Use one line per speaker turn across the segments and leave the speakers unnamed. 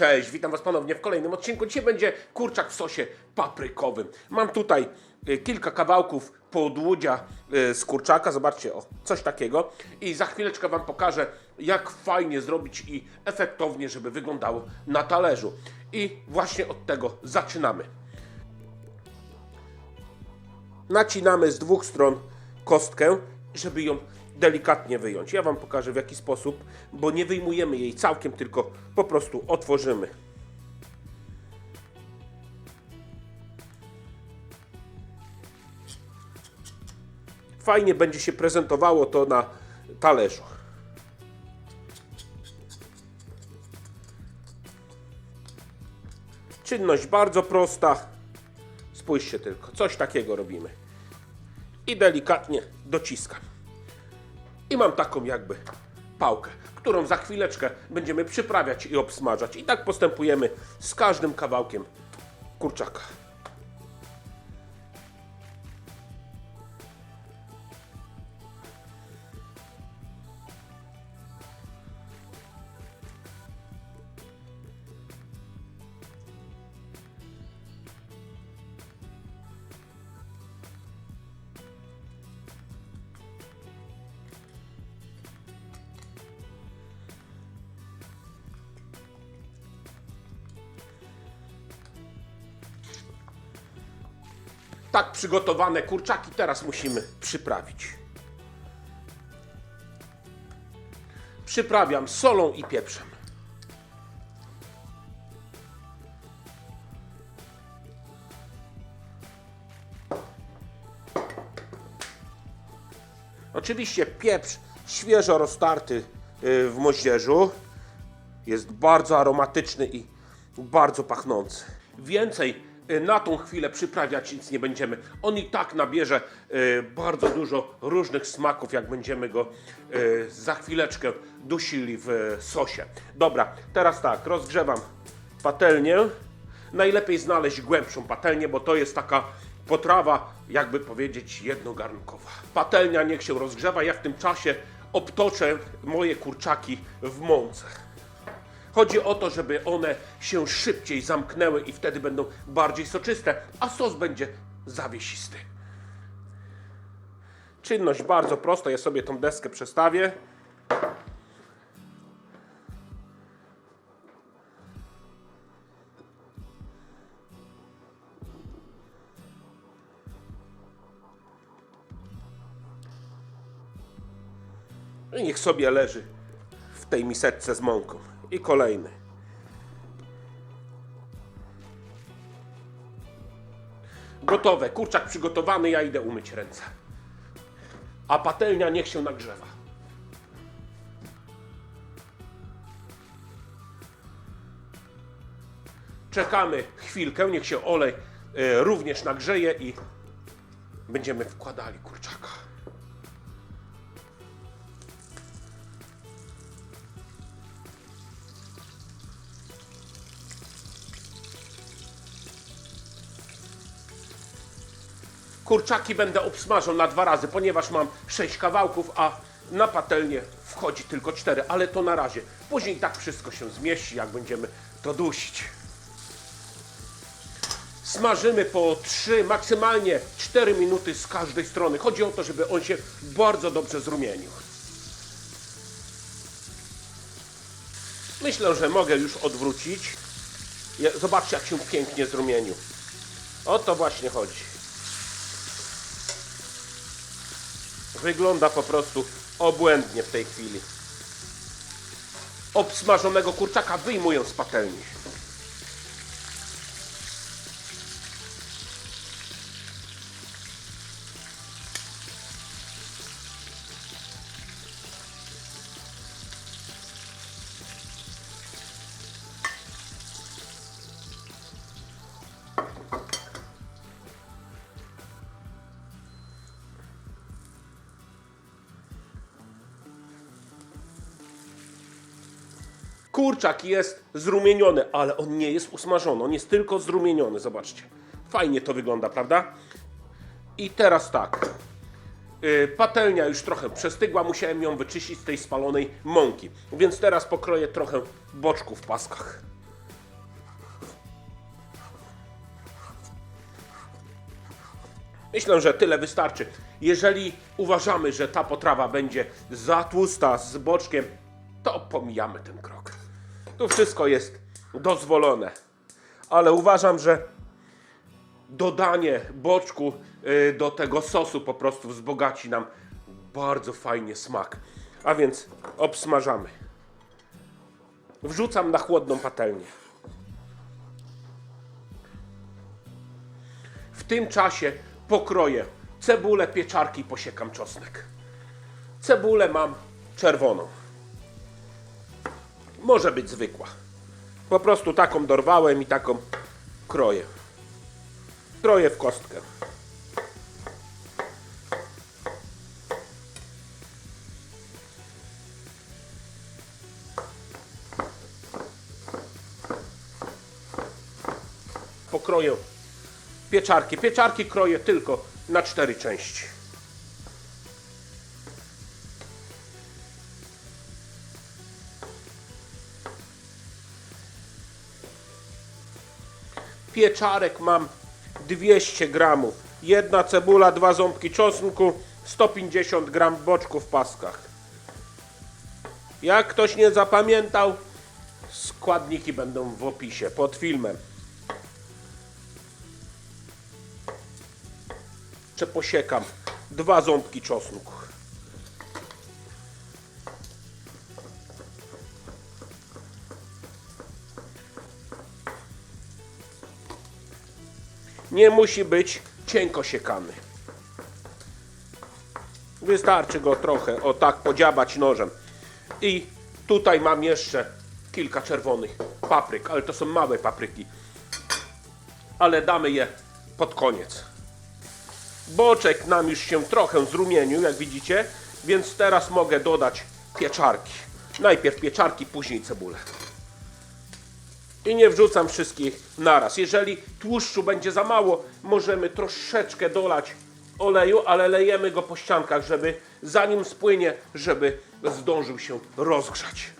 Cześć, witam Was ponownie w kolejnym odcinku. Dzisiaj będzie kurczak w sosie paprykowym. Mam tutaj y, kilka kawałków podłudzia y, z kurczaka. Zobaczcie, o, coś takiego. I za chwileczkę Wam pokażę, jak fajnie zrobić i efektownie, żeby wyglądało na talerzu. I właśnie od tego zaczynamy. Nacinamy z dwóch stron kostkę, żeby ją delikatnie wyjąć. Ja Wam pokażę w jaki sposób, bo nie wyjmujemy jej całkiem, tylko po prostu otworzymy. Fajnie będzie się prezentowało to na talerzu. Czynność bardzo prosta. Spójrzcie tylko, coś takiego robimy. I delikatnie dociskam. I mam taką jakby pałkę, którą za chwileczkę będziemy przyprawiać i obsmażać. I tak postępujemy z każdym kawałkiem kurczaka. Tak przygotowane kurczaki teraz musimy przyprawić. Przyprawiam solą i pieprzem. Oczywiście pieprz świeżo roztarty y, w moździerzu. Jest bardzo aromatyczny i bardzo pachnący. Więcej na tą chwilę przyprawiać nic nie będziemy. On i tak nabierze y, bardzo dużo różnych smaków, jak będziemy go y, za chwileczkę dusili w sosie. Dobra, teraz tak, rozgrzewam patelnię. Najlepiej znaleźć głębszą patelnię, bo to jest taka potrawa, jakby powiedzieć, jednogarnkowa. Patelnia niech się rozgrzewa, ja w tym czasie obtoczę moje kurczaki w mące. Chodzi o to, żeby one się szybciej zamknęły i wtedy będą bardziej soczyste, a sos będzie zawiesisty. Czynność bardzo prosta, ja sobie tą deskę przestawię. I niech sobie leży w tej miseczce z mąką. I kolejny. Gotowe. Kurczak przygotowany, ja idę umyć ręce. A patelnia niech się nagrzewa. Czekamy chwilkę, niech się olej e, również nagrzeje i będziemy wkładali kurczaka. Kurczaki będę obsmażał na dwa razy, ponieważ mam sześć kawałków, a na patelnię wchodzi tylko cztery, ale to na razie. Później tak wszystko się zmieści, jak będziemy to dusić. Smażymy po 3, maksymalnie 4 minuty z każdej strony. Chodzi o to, żeby on się bardzo dobrze zrumienił. Myślę, że mogę już odwrócić. Zobaczcie, jak się pięknie zrumienił. O to właśnie chodzi. Wygląda po prostu obłędnie w tej chwili. Obsmażonego kurczaka wyjmuję z patelni. kurczak jest zrumieniony, ale on nie jest usmażony, on jest tylko zrumieniony, zobaczcie. Fajnie to wygląda, prawda? I teraz tak. Y, patelnia już trochę przestygła, musiałem ją wyczyścić z tej spalonej mąki. Więc teraz pokroję trochę boczku w paskach. Myślę, że tyle wystarczy. Jeżeli uważamy, że ta potrawa będzie za tłusta z boczkiem, to pomijamy ten krok. Tu wszystko jest dozwolone. Ale uważam, że dodanie boczku y, do tego sosu po prostu wzbogaci nam bardzo fajnie smak. A więc obsmażamy. Wrzucam na chłodną patelnię. W tym czasie pokroję cebulę, pieczarki posiekam czosnek. Cebulę mam czerwoną. Może być zwykła. Po prostu taką dorwałem i taką kroję. Kroję w kostkę. Pokroję pieczarki. Pieczarki kroję tylko na cztery części. Pieczarek mam 200 gramów. Jedna cebula, dwa ząbki czosnku, 150 gram boczku w paskach. Jak ktoś nie zapamiętał, składniki będą w opisie pod filmem. Jeszcze posiekam dwa ząbki czosnku. Nie musi być cienko siekany. Wystarczy go trochę, o tak, podziabać nożem. I tutaj mam jeszcze kilka czerwonych papryk, ale to są małe papryki. Ale damy je pod koniec. Boczek nam już się trochę zrumienił, jak widzicie, więc teraz mogę dodać pieczarki. Najpierw pieczarki, później cebulę. I nie wrzucam wszystkich naraz. Jeżeli tłuszczu będzie za mało, możemy troszeczkę dolać oleju, ale lejemy go po ściankach, żeby zanim spłynie, żeby zdążył się rozgrzać.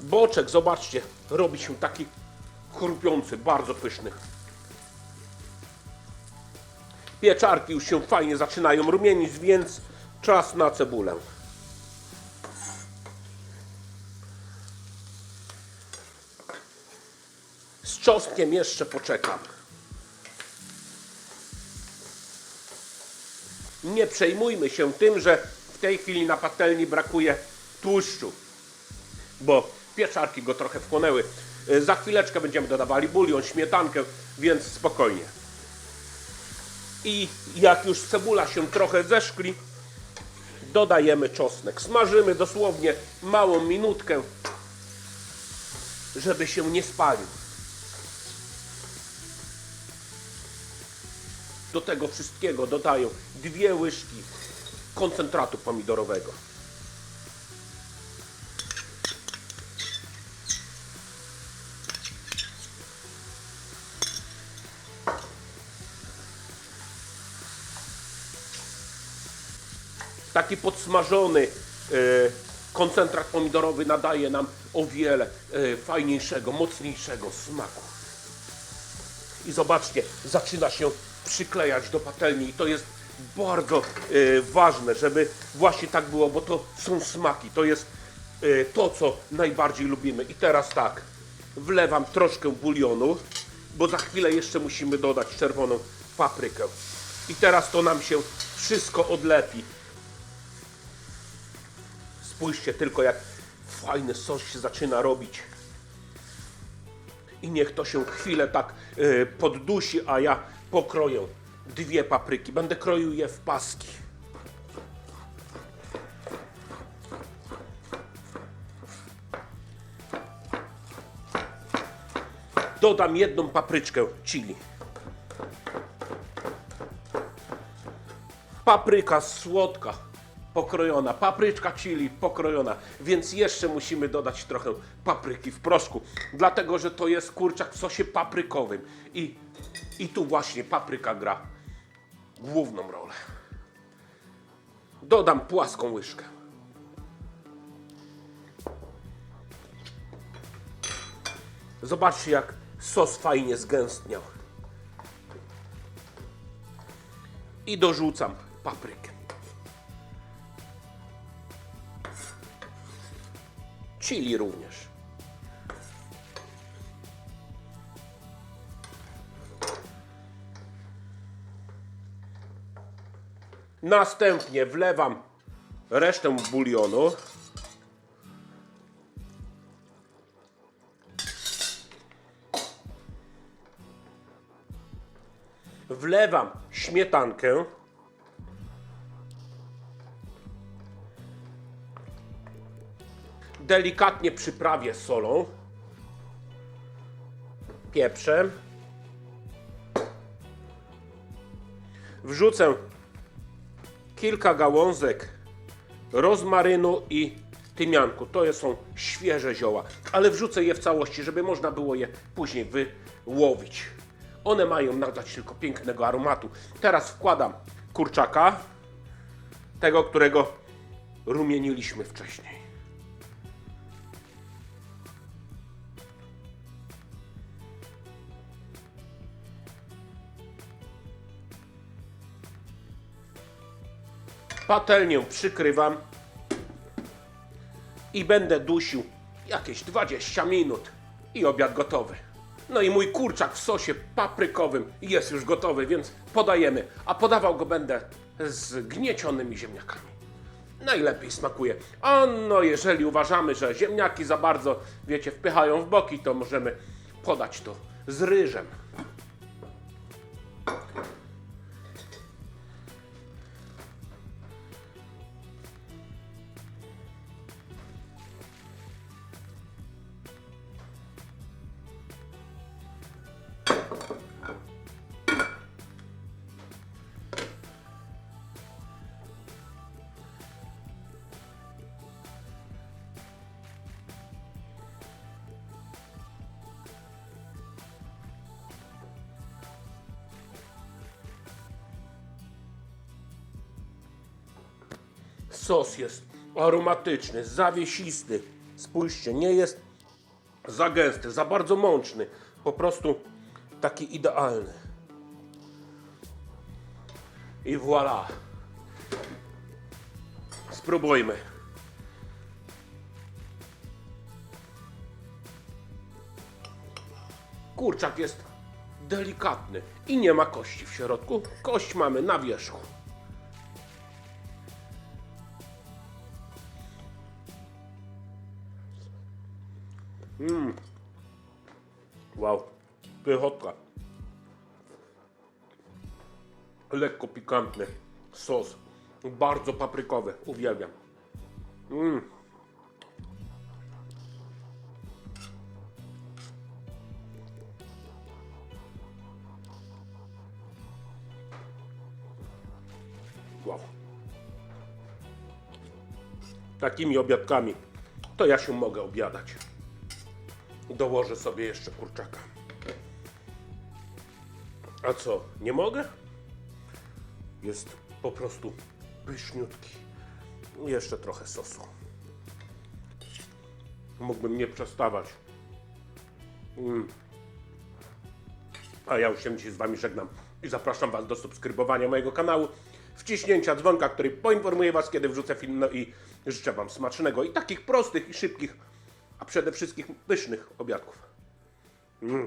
Boczek, zobaczcie, robi się taki chrupiący, bardzo pyszny. Pieczarki już się fajnie zaczynają rumienić, więc czas na cebulę. Z czosnkiem jeszcze poczekam. Nie przejmujmy się tym, że w tej chwili na patelni brakuje tłuszczu, bo pieczarki go trochę wchłonęły. Y, Za chwileczkę będziemy dodawali bulion, śmietankę, więc spokojnie. I jak już cebula się trochę zeszkli, dodajemy czosnek. Smażymy dosłownie małą minutkę, żeby się nie spalił. Do tego wszystkiego dodaję dwie łyżki koncentratu pomidorowego. Taki podsmażony e, koncentrat pomidorowy nadaje nam o wiele e, fajniejszego, mocniejszego smaku. I zobaczcie, zaczyna się przyklejać do patelni i to jest bardzo e, ważne, żeby właśnie tak było, bo to są smaki, to jest to, co najbardziej lubimy. I teraz tak, wlewam troszkę bulionu, bo za chwilę jeszcze musimy dodać czerwoną paprykę. I teraz to nam się wszystko odlepi. Spójrzcie tylko, jak fajny sos się zaczyna robić. I niech to się chwilę tak y, poddusi, a ja pokroję dwie papryki. Będę kroił je w paski. Dodam jedną papryczkę chili. Papryka słodka, pokrojona, papryczka chili pokrojona, więc jeszcze musimy dodać trochę papryki w proszku, dlatego że to jest kurczak w sosie paprykowym i, i tu właśnie papryka gra główną rolę. Dodam płaską łyżkę. Zobaczcie jak sos fajnie zgęstniał. I dorzucam paprykę. Chili również. Następnie wlewam resztę bulionu. Wlewam śmietankę. Delikatnie przyprawię solą, pieprzem. Wrzucę kilka gałązek rozmarynu i tymianku. To są świeże zioła, ale wrzucę je w całości, żeby można było je później wyłowić. One mają nadać tylko pięknego aromatu. Teraz wkładam kurczaka, tego, którego rumieniliśmy wcześniej. Patelnię przykrywam i będę dusił jakieś 20 minut i obiad gotowy. No i mój kurczak w sosie paprykowym jest już gotowy, więc podajemy. A podawał go będę z gniecionymi ziemniakami. Najlepiej smakuje. A no, jeżeli uważamy, że ziemniaki za bardzo, wiecie, wpychają w boki, to możemy podać to z ryżem. Sos jest aromatyczny, zawiesisty. Spójrzcie, nie jest za gęsty, za bardzo mączny. Po prostu taki idealny. I voilà. Spróbujmy. Kurczak jest delikatny i nie ma kości w środku. Kość mamy na wierzchu. Pychotka. Lekko pikantny sos. Bardzo paprykowy. Uwielbiam. Mm. Wow. Takimi obiadkami to ja się mogę obiadać. Dołożę sobie jeszcze kurczaka. A co, nie mogę? Jest po prostu pyszniutki. Jeszcze trochę sosu. Mógłbym nie przestawać. Mm. A ja już się dzisiaj z Wami żegnam i zapraszam Was do subskrybowania mojego kanału, wciśnięcia dzwonka, który poinformuje Was, kiedy wrzucę film, no i życzę Wam smacznego i takich prostych i szybkich, a przede wszystkim pysznych obiadków. Mm.